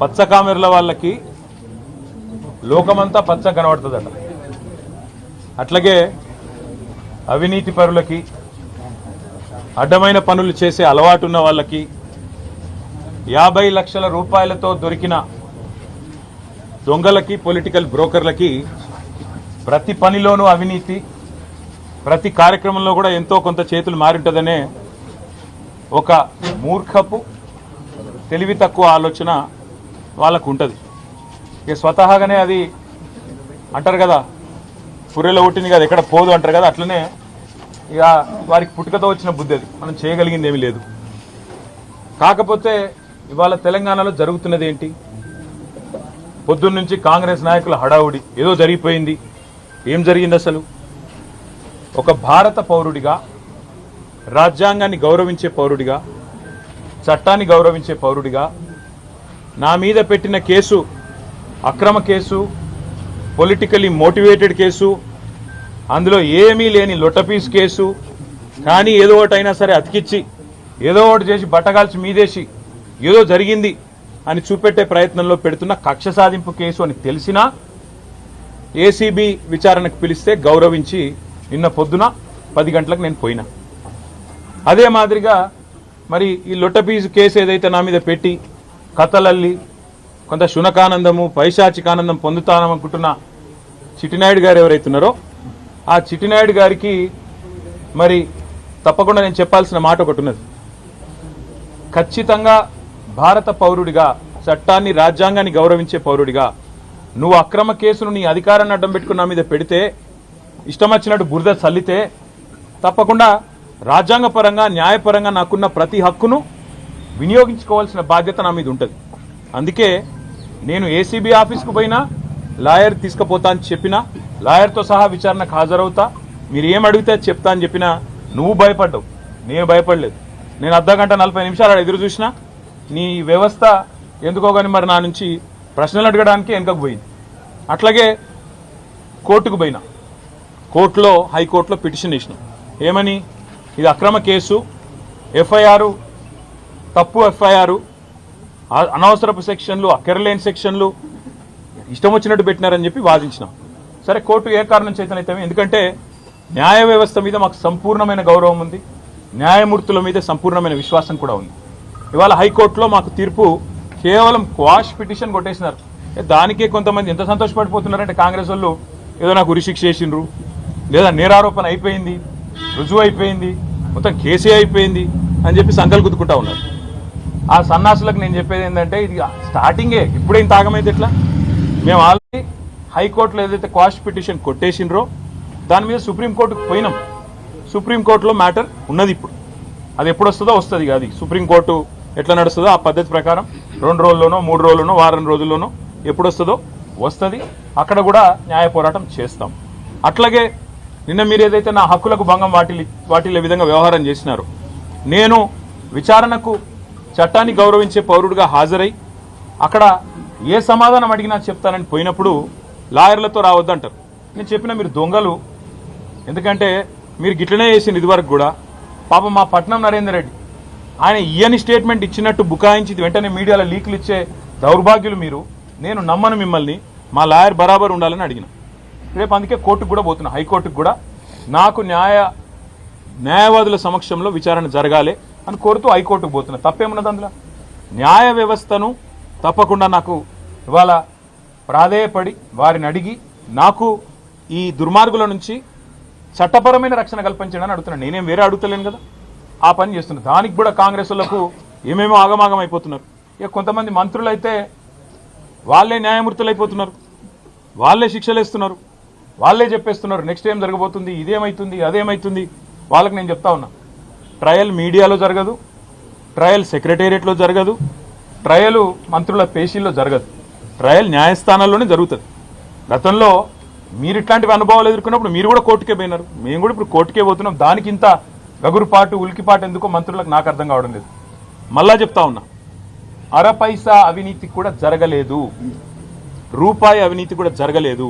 పచ్చ కామెర్ల వాళ్ళకి లోకమంతా పచ్చ కనబడుతుందట. అట్లాగే అవినీతి పరులకి అడ్డమైన పనులు చేసే అలవాటు ఉన్న వాళ్ళకి యాభై లక్షల రూపాయలతో దొరికిన దొంగలకి పొలిటికల్ బ్రోకర్లకి ప్రతి పనిలోనూ అవినీతి ప్రతి కార్యక్రమంలో కూడా ఎంతో కొంత చేతులు మారింటుందనే ఒక మూర్ఖపు తెలివి తక్కువ ఆలోచన వాళ్ళకు ఉంటుంది ఇక స్వతహాగానే అది అంటారు కదా పుర్రెలో పుట్టింది కదా ఎక్కడ పోదు అంటారు కదా అట్లనే ఇక వారికి పుట్టుకతో వచ్చిన బుద్ధి అది. మనం చేయగలిగింది ఏమీ లేదు. కాకపోతే ఇవాళ తెలంగాణలో జరుగుతున్నది ఏంటి పొద్దున్నుంచి కాంగ్రెస్ నాయకుల హడావుడి ఏదో జరిగిపోయింది. ఏం జరిగింది అసలు? ఒక భారత పౌరుడిగా రాజ్యాంగాన్ని గౌరవించే పౌరుడిగా చట్టాన్ని గౌరవించే పౌరుడిగా నా మీద పెట్టిన కేసు అక్రమ కేసు పొలిటికలీ మోటివేటెడ్ కేసు అందులో ఏమీ లేని లొట్టపీస్ కేసు కానీ ఏదో ఒకటి అయినా సరే అతికిచ్చి ఏదో ఒకటి చేసి బట్టగాల్చి మీదేసి ఏదో జరిగింది అని చూపెట్టే ప్రయత్నంలో పెడుతున్న కక్ష సాధింపు కేసు అని తెలిసినా ఏసీబీ విచారణకు పిలిస్తే గౌరవించి నిన్న పొద్దున పది గంటలకు నేను పోయినా. అదే మాదిరిగా మరి ఈ లొట్టపీజు కేసు ఏదైతే నా మీద పెట్టి కథలల్లి కొంత శునకానందము పైశాచికానందం పొందుతాననుకుంటున్న చిట్టినాయుడు గారు ఎవరైతున్నారో ఆ చిట్టినాయుడు గారికి మరి తప్పకుండా నేను చెప్పాల్సిన మాట ఒకటి ఉన్నది. ఖచ్చితంగా భారత పౌరుడిగా చట్టాన్ని రాజ్యాంగాన్ని గౌరవించే పౌరుడిగా నువ్వు అక్రమ కేసును నీ అధికారాన్ని అడ్డం పెట్టుకున్న మీద పెడితే ఇష్టం వచ్చినట్టు బురద చల్లితే తప్పకుండా రాజ్యాంగపరంగా న్యాయపరంగా నాకున్న ప్రతి హక్కును వినియోగించుకోవాల్సిన బాధ్యత నా మీద ఉంటుంది. అందుకే నేను ఏసీబీ ఆఫీస్కు పోయినా లాయర్ తీసుకుపోతా అని చెప్పినా లాయర్తో సహా విచారణకు హాజరవుతా మీరు ఏం అడిగితే చెప్తా అని చెప్పినా నువ్వు భయపడ్డావు. నేను భయపడలేదు. నేను అర్ధ గంట నలభై నిమిషాలు ఎదురు చూసినా నీ వ్యవస్థ ఎందుకో కానీ మరి నా నుంచి ప్రశ్నలు అడగడానికి వెనకకు పోయింది. అట్లాగే కోర్టుకు పోయినా. కోర్టులో హైకోర్టులో పిటిషన్ వేసినాం. ఏమని? ఇది అక్రమ కేసు. ఎఫ్ఐఆర్ తప్పు ఎఫ్ఐఆర్ అనవసరపు సెక్షన్లు అక్కరలేని సెక్షన్లు ఇష్టం వచ్చినట్టు పెట్టినారని చెప్పి వాదించినాం. సరే కోర్టు ఏ కారణం చేతనైతే ఎందుకంటే న్యాయ వ్యవస్థ మీద మాకు సంపూర్ణమైన గౌరవం ఉంది. న్యాయమూర్తుల మీద సంపూర్ణమైన విశ్వాసం కూడా ఉంది. ఇవాళ హైకోర్టులో మాకు తీర్పు కేవలం క్వాష్ పిటిషన్ కొట్టేసినారు. దానికే కొంతమంది ఎంత సంతోషపడిపోతున్నారంటే కాంగ్రెస్ వాళ్ళు ఏదో నాకు ఉరిశిక్ష చేసిండ్రు లేదా నేరారోపణ అయిపోయింది రుజువు అయిపోయింది మొత్తం కేసీ అయిపోయింది అని చెప్పి సంకల్ కుదుకుంటా ఉన్నారు. ఆ సన్నాసులకు నేను చెప్పేది ఏంటంటే ఇది స్టార్టింగే ఇప్పుడేం తాగమైతే ఎట్లా? మేము ఆల్రెడీ హైకోర్టులో ఏదైతే కాస్ట్ పిటిషన్ కొట్టేసిండ్రో దాని మీద సుప్రీంకోర్టుకు పోయినాం. సుప్రీంకోర్టులో మ్యాటర్ ఉన్నది ఇప్పుడు. అది ఎప్పుడు వస్తుందో వస్తుంది అది సుప్రీంకోర్టు ఎట్లా నడుస్తుందో ఆ పద్ధతి ప్రకారం రెండు రోజుల్లోనో మూడు రోజుల్లోనో వారం రోజుల్లోనో ఎప్పుడు వస్తుందో వస్తుంది. అక్కడ కూడా న్యాయ పోరాటం చేస్తాం. అట్లాగే నిన్న మీరు ఏదైతే నా హక్కులకు భంగం వాటి వాటిల్లే విధంగా వ్యవహారం చేసినారో నేను విచారణకు చట్టాన్ని గౌరవించే పౌరుడిగా హాజరై అక్కడ ఏ సమాధానం అడిగినా చెప్తానని పోయినప్పుడు లాయర్లతో రావద్దంటారు. నేను చెప్పిన మీరు దొంగలు. ఎందుకంటే మీరు గిట్లనే చేసింది ఇదివరకు కూడా. పాపం మా పట్నం నరేందర్ రెడ్డి. ఆయన ఇయని స్టేట్మెంట్ ఇచ్చినట్టు బుకాయించి వెంటనే మీడియాలో లీకులు ఇచ్చే దౌర్భాగ్యులు మీరు. నేను నమ్మను మిమ్మల్ని. మా లాయర్ బరాబర్ ఉండాలని అడిగిన. రేపు అందుకే కోర్టుకు కూడా పోతున్నా. హైకోర్టుకు కూడా. నాకు న్యాయ న్యాయవాదుల సమక్షంలో విచారణ జరగాలి. అని కోరుతూ హైకోర్టుకు పోతున్నా. తప్పేమున్నది అందులో? న్యాయ వ్యవస్థను తప్పకుండా నాకు ఇవాళ ప్రాధేయపడి వారిని అడిగి నాకు ఈ దుర్మార్గుల నుంచి చట్టపరమైన రక్షణ కల్పించడానికి అడుగుతున్నాను నేనేం వేరే అడుగుతలేను కదా? ఆ పని చేస్తున్నా. దానికి కూడా కాంగ్రెస్ వాళ్ళకు ఏమేమో ఆగమాగం అయిపోతున్నారు. ఇక కొంతమంది మంత్రులు అయితే వాళ్ళే న్యాయమూర్తులు అయిపోతున్నారు వాళ్ళే శిక్షలు వేస్తున్నారు వాళ్ళే చెప్పేస్తున్నారు. నెక్స్ట్ ఏం జరగబోతుంది? ఇదేమవుతుంది అదేమైతుంది? వాళ్ళకి నేను చెప్తా ఉన్నా. ట్రయల్ మీడియాలో జరగదు ట్రయల్ సెక్రటేరియట్లో జరగదు ట్రయల్ మంత్రుల పేషీల్లో జరగదు ట్రయల్ న్యాయస్థానాల్లోనే జరుగుతుంది. గతంలో మీరు ఇట్లాంటివి అనుభవాలు ఎదుర్కొన్నప్పుడు మీరు కూడా కోర్టుకే పోయినారు. మేము కూడా ఇప్పుడు కోర్టుకే పోతున్నాం. దానికి ఇంత గగురుపాటు ఉలికిపాటు ఎందుకో మంత్రులకు నాకు అర్థం కావడం లేదు. మళ్ళా చెప్తా ఉన్నా అర పైసా అవినీతి కూడా జరగలేదు. రూపాయి అవినీతి కూడా జరగలేదు.